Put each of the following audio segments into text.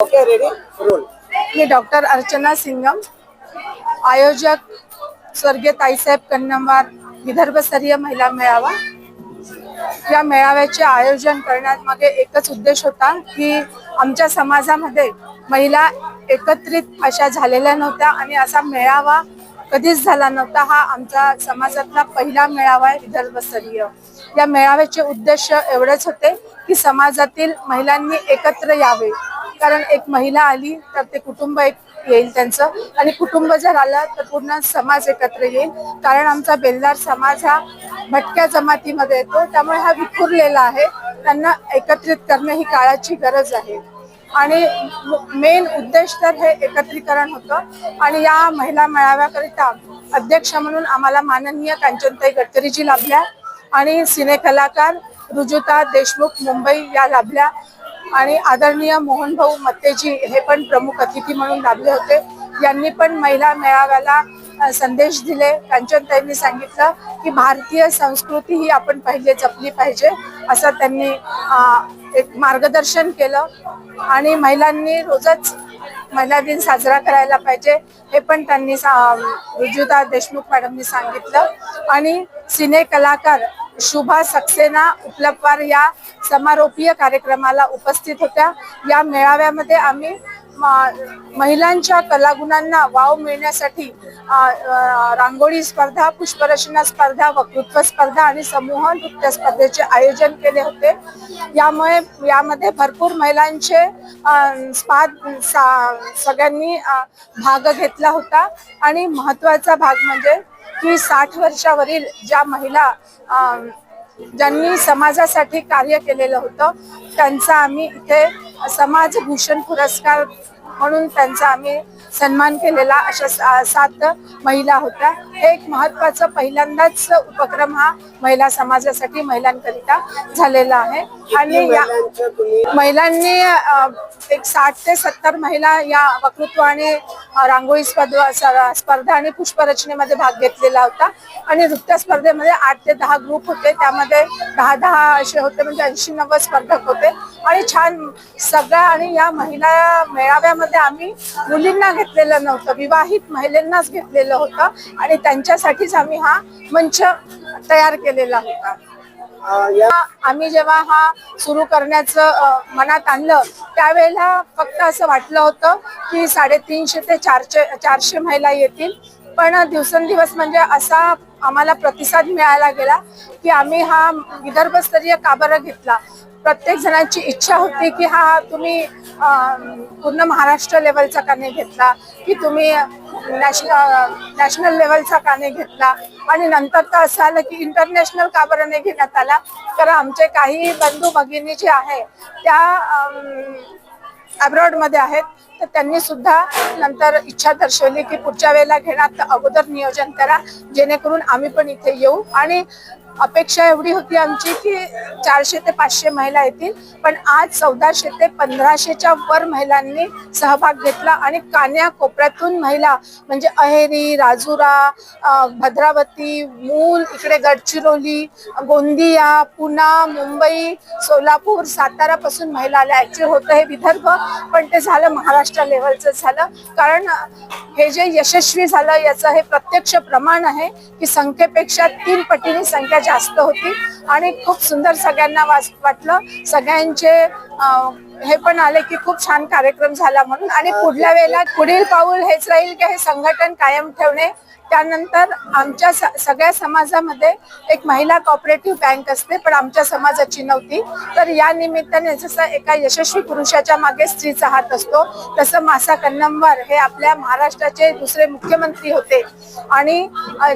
Okay ready roll मी doctor Archana Singam आयोजक स्वर्गीय ताईसाहेब कन्नमवार विदर्भस्तरीय महिला मेळावा. या मेळाव्याचे आयोजन करण्यात मागे एकच उद्देश होता की आमच्या समाजामध्ये महिला एकत्रित अशा झालेल्या नव्हत्या आणि असा मेळावा कधीच झाला नव्हता. हा आमचा समाजातला पहिला मेळावा आहे विदर्भस्तरीय. या मेळाव्याचे उद्देश एवढेच होते की समाजातील महिलांनी एकत्र यावे. कारण एक महिला आली तर ते कुटुंब एक येईल त्यांचं. आणि कुटुंब जर आलं तर पूर्ण समाज एकत्र येईल. कारण आमचा बेलदार समाज हा भटक्या जमातीमध्ये येतो. त्यामुळे हा विखुरलेला आहे. त्यांना एकत्रित करणं ही काळाची गरज आहे. आणि मेन उद्देश तर हे एकत्रीकरण होतं. आणि या महिला मेळाव्याकरिता अध्यक्ष म्हणून आम्हाला माननीय कांचनताई गडकरीजी लाभल्या. आणि सिने कलाकार रुजुता देशमुख मुंबई या लाभल्या. आणि आदरणीय मोहन भाऊ मत्तेजी हे पण प्रमुख अतिथी म्हणून लाभले होते. यांनी पण महिला मेळाव्याला संदेश दिले. त्यांनी सांगितलं की भारतीय संस्कृती ही आपण पहिले जपली पाहिजे असं त्यांनी एक मार्गदर्शन केलं. आणि महिलांनी रोजच महिला दिन साजरा करायला पाहिजे हे पण त्यांनी सा- रुजुता देशमुख मॅडमनी सांगितलं. आणि सिने कलाकार शुभा सक्सेना उपलब्धवार या समारोपीय कार्यक्रमाला उपस्थित होत्या. या मेळाव्यामध्ये आम्ही म- महिलांच्या कलागुणांना वाव मिळण्यासाठी रांगोळी स्पर्धा पुष्परचना स्पर्धा वक्तृत्व स्पर्धा आणि समूह नृत्य स्पर्धेचे आयोजन केले होते. यामुळे यामध्ये भरपूर महिलांचे स्पाद सा- सगळ्यांनी भाग घेतला होता. आणि महत्त्वाचा भाग म्हणजे की साठ वर्षावरील ज्या महिला ज्यांनी समाजासाठी कार्य केलेलं होतं त्यांचा आम्ही इथे समाजभूषण पुरस्कार म्हणून त्यांचा आम्ही सन्मान केलेला अशा सात महिला होत्या. हे एक महत्वाचं पहिल्यांदाच उपक्रम हा महिला समाजासाठी महिलांकरिता झालेला आहे. आणि या महिलांनी एक साठ ते सत्तर महिला या वक्तृत्व आणि रांगोळी स्पर्धा स्पर्धा आणि पुष्परचनेमध्ये भाग घेतलेला होता. आणि नृत्य स्पर्धेमध्ये आठ ते दहा ग्रुप होते. त्यामध्ये दहा दहा असे होते म्हणजे ऐंशी नव्वद स्पर्धक होते. आणि छान सगळ्या आणि या महिला मेळाव्यामध्ये आम्ही मुलींना घेतलेलं नव्हतं विवाहित महिलांनाच घेतलेलं होतं आणि त्यांच्यासाठीच आम्ही हा मंच तयार केलेला होता. आम्ही जेव्हा हा सुरू करण्याचं मनात आणलं त्यावेळेला फक्त असं वाटलं होतं की साडेतीनशे ते चारशे चारशे महिला येतील. पण दिवसेंदिवस म्हणजे असा आम्हाला प्रतिसाद मिळायला गेला की आम्ही हा विदर्भस्तरीय का बरं घेतला. प्रत्येक जणांची इच्छा होती की हा तुम्ही पूर्ण महाराष्ट्र लेवलचा काने घेतला की तुम्ही नॅशनल नॅशनल लेवलचा काने घेतला. आणि नंतर तर असं आलं की इंटरनॅशनल का बरं नाही घेण्यात आला. तर आमचे काही बंधू भगिनी जे आहे त्या अब्रॉडमध्ये आहेत तर त्यांनी सुद्धा नंतर इच्छा दर्शवली की पुढच्या वेळेला घेणार तर अगोदर नियोजन करा जेणेकरून आम्ही पण इथे येऊ. आणि अपेक्षा एवढी होती आमची की चारशे ते पाचशे महिला येतील. पण आज चौदाशे ते पंधराशेच्या वर महिलांनी सहभाग घेतला आणि कान्या कोपऱ्यातून महिला म्हणजे अहेरी राजुरा भद्रावती मूल इकडे गडचिरोली गोंदिया पुणा मुंबई सोलापूर सातारा पासून महिला आल्या. ऍक्च्युअली होतं हे विदर्भ पण ते झालं महाराष्ट्र लेवलचं झालं. कारण हे जे यशस्वी झालं याचं हे प्रत्यक्ष प्रमाण आहे की संख्येपेक्षा तीन पटीने संख्या जास्त होती. आणि खूप सुंदर सगळ्यांना वास- वाटलं. सगळ्यांचे हे पण आले की खूप छान कार्यक्रम झाला म्हणून. आणि पुढल्या वेळेला पुढील पाऊल हेच राहील की हे संघटन कायम ठेवणे. त्यानंतर आमच्या स- सगळ्या समाजामध्ये एक महिला कॉपरेटिव्ह बँक असते पण आमच्या समाजाची नव्हती. तर या निमित्ताने जसं एका यशस्वी पुरुषाच्या मागे स्त्रीचा हात असतो तसं मासा कन्नमवार हे आपल्या महाराष्ट्राचे दुसरे मुख्यमंत्री होते. आणि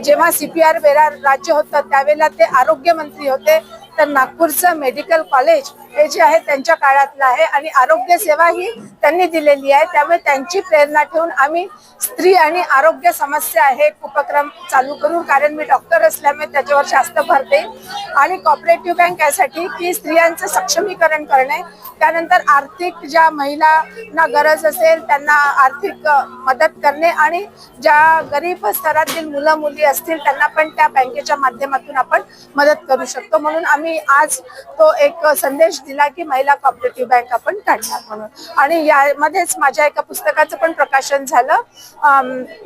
जेव्हा सी पी आर बेरा राज्य होतं त्यावेळेला ते आरोग्यमंत्री होते. तर नागपूरचं मेडिकल कॉलेज हे जे आहे त्यांच्या काळातलं आहे आणि आरोग्य सेवा ही त्यांनी दिलेली आहे. त्यामुळे त्यांची प्रेरणा ठेवून आम्ही स्त्री आणि आरोग्य समस्या आहे उपक्रम चालू करू. कारण मी डॉक्टर असल्यामुळे त्याच्यावर जास्त भर देईन. आणि कॉपरेटिव्ह बँक यासाठी की स्त्रियांचं सक्षमीकरण करणे. त्यानंतर आर्थिक ज्या महिलांना गरज असेल त्यांना आर्थिक मदत करणे आणि ज्या गरीब स्तरातील मुलं मुली असतील त्यांना पण त्या बँकेच्या माध्यमातून आपण मदत करू शकतो. म्हणून आम्ही आम्ही आज तो एक संदेश दिला की महिला कॉपरेटिव्ह बँक आपण काढणार म्हणून. आणि यामध्येच माझ्या एका पुस्तकाचं पण प्रकाशन झालं.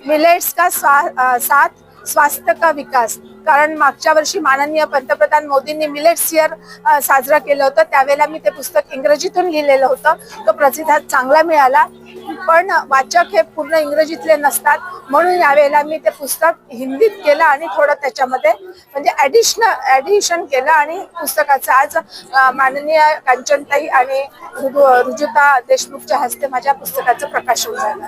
मिलेट्स का स्वा साथ स्वास्थ्य का विकास? कारण मागच्या वर्षी माननीय पंतप्रधान मोदींनी मिलेट्स इयर साजरा साजरं केलं होतं. त्यावेळेला मी ते पुस्तक इंग्रजीतून लिहिलेलं होतं. तो प्रतिसाद चांगला मिळाला. पण वाचक हे पूर्ण इंग्रजीतले नसतात. म्हणून यावेळेला मी ते पुस्तक हिंदीत केलं आणि थोडं त्याच्यामध्ये म्हणजे ॲडिशनल ॲडिशन केलं आणि पुस्तकाचं आज माननीय कांचनताई आणि रुजुता देशमुखच्या हस्ते माझ्या पुस्तकाचं प्रकाशन झालं.